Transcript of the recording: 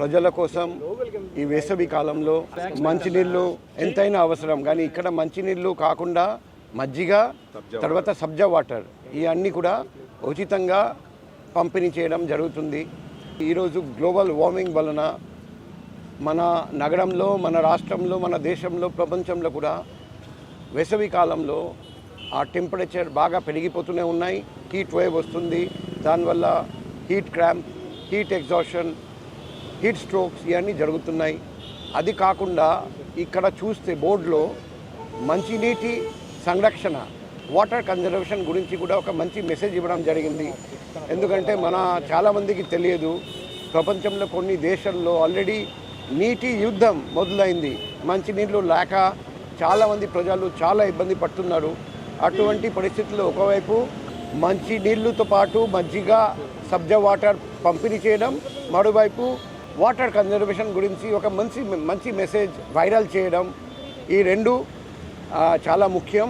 ప్రజల కోసం ఈ వేసవి కాలంలో మంచినీళ్ళు ఎంతైనా అవసరం. కానీ ఇక్కడ మంచినీళ్ళు కాకుండా మజ్జిగ తర్వాత సబ్జా వాటర్ ఇవన్నీ కూడా ఉచితంగా పంపిణీ చేయడం జరుగుతుంది. ఈరోజు గ్లోబల్ వార్మింగ్ వలన మన నగరంలో మన రాష్ట్రంలో మన దేశంలో ప్రపంచంలో కూడా వేసవి కాలంలో ఆ టెంపరేచర్ బాగా పెరిగిపోతూనే ఉన్నాయి. హీట్ వేవ్ వస్తుంది. దానివల్ల heat cramp heat exhaustion heat strokes ఇవన్నీ జరుగుతున్నాయి. అది కాకుండా ఇక్కడ చూస్తే బోర్డులో మంచినీటి సంరక్షణ వాటర్ కన్జర్వేషన్ గురించి కూడా ఒక మంచి మెసేజ్ ఇవ్వడం జరిగింది. ఎందుకంటే మన చాలామందికి తెలియదు ప్రపంచంలో కొన్ని దేశాల్లో ఆల్రెడీ నీటి యుద్ధం మొదలైంది. మంచినీళ్ళు లేక చాలామంది ప్రజలు చాలా ఇబ్బంది పడుతున్నారు. అటువంటి పరిస్థితుల్లో ఒకవైపు మంచి నీళ్ళతో పాటు మజ్జిగ సబ్జా వాటర్ పంపిణీ చేయడం మరోవైపు వాటర్ కన్జర్వేషన్ గురించి ఒక మంచి మంచి మెసేజ్ వైరల్ చేయడం ఈ రెండు చాలా ముఖ్యం.